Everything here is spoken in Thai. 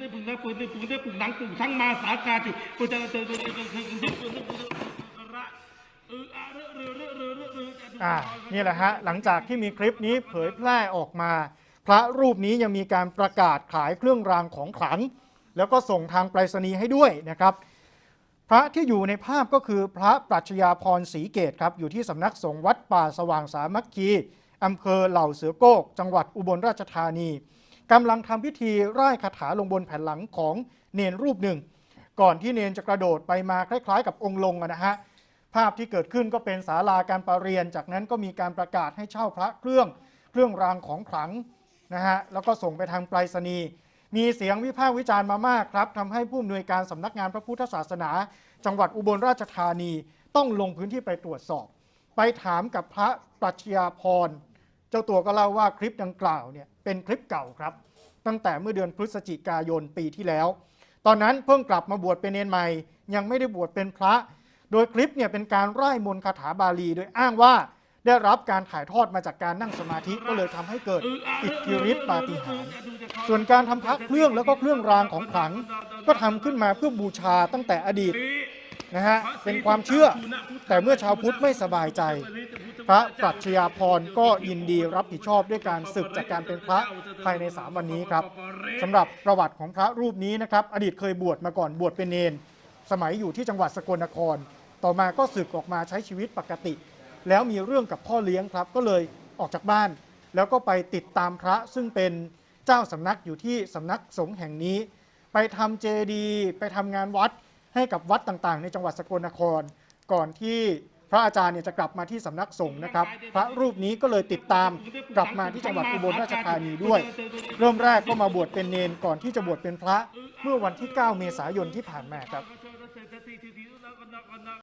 ได้ปึงได้ปึงได้ปึงได้ปึงหนังปึงช่างมาสากาติปึงจะเจะเจอเจอเจอเจอเจอเจอระเอออะเรอเรอเรอเรอเรออ่านี่แหละฮะหลังจากที่มีคลิปนี้เผยแพร่ออกมา พระรูปนี้ยังมีการประกาศขายเครื่องรางของขลัง แล้วก็ส่งทางไปรษณีย์ให้ด้วยนะครับ พระที่อยู่ในภาพก็คือพระปรัชญาพรศรีเกตครับอยู่ที่สำนักสงฆ์วัดป่าสว่างสามัคคีอำเภอเหล่าเสือโกก จังหวัดอุบลราชธานี กำลังทำพิธีร่ายคาถาลงบนแผ่นหลังของเนนรูปหนึ่ง ก่อนที่เนนจะกระโดดไปมาคล้ายๆ กับองค์ลงนะฮะภาพที่เกิดขึ้นก็เป็นศาลาการประเรียน จากนั้นก็มีการประกาศให้เช่าพระเครื่องเครื่องรางของขลังนะฮะแล้วก็ส่งไปทางไปรษณีย์มีเสียงวิพากษ์วิจารณ์มามากครับทำให้ผู้อำนวยการสำนักงานพระพุทธศาสนา จังหวัดอุบลราชธานีต้องลงพื้นที่ไปตรวจสอบ ไปถามกับพระปรัชญาพร เจ้าตัวก็เล่าว่าคลิปดังกล่าวเนี่ยเป็นคลิปเก่าครับ ตั้งแต่เมื่อเดือนพฤศจิกายนปีที่แล้ว ตอนนั้นเพิ่งกลับมาบวชเป็นเนนใหม่ ยังไม่ได้บวชเป็นพระ โดยคลิปเนี่ยเป็นการร่ายมนต์คาถาบาลี โดยอ้างว่าได้รับการถ่ายทอดมาจากการนั่งสมาธิก็เลยทำให้เกิดอิทธิฤทธิปาฏิหาริย์ส่วนการทำพระเครื่องแล้วก็เครื่องรางของขลัง ก็ทำขึ้นมาเพื่อบูชาตั้งแต่อดีตนะฮะเป็นความเชื่อ แต่เมื่อชาวพุทธไม่สบายใจ พระปรัชญาพรก็ยินดีรับผิดชอบด้วยการศึกจากการเป็นพระภายใน 3 วันนี้ครับสำหรับประวัติของพระรูปนี้นะครับ อดีตเคยบวชมาก่อนบวชเป็นเนน สมัยอยู่ที่จังหวัดสกลนคร ต่อมาก็ศึกออกมาใช้ชีวิตปกติ แล้วมีเรื่องกับพ่อเลี้ยงครับ ก็เลยออกจากบ้าน แล้วก็ไปติดตามพระซึ่งเป็นเจ้าสำนักอยู่ที่สำนักสงฆ์แห่งนี้ ไปทำเจดี ไปทำงานวัดให้กับวัดต่างๆ ในจังหวัดสกลนคร ก่อนที่ พระอาจารย์เนี่ยจะกลับมาที่สำนักสงฆ์นะครับ พระรูปนี้ก็เลยติดตามกลับมาที่จังหวัดอุบลราชธานีด้วย เริ่มแรกก็มาบวชเป็นเนนก่อนที่จะบวชเป็นพระเมื่อวันที่ 9 เมษายนที่ผ่านมาครับ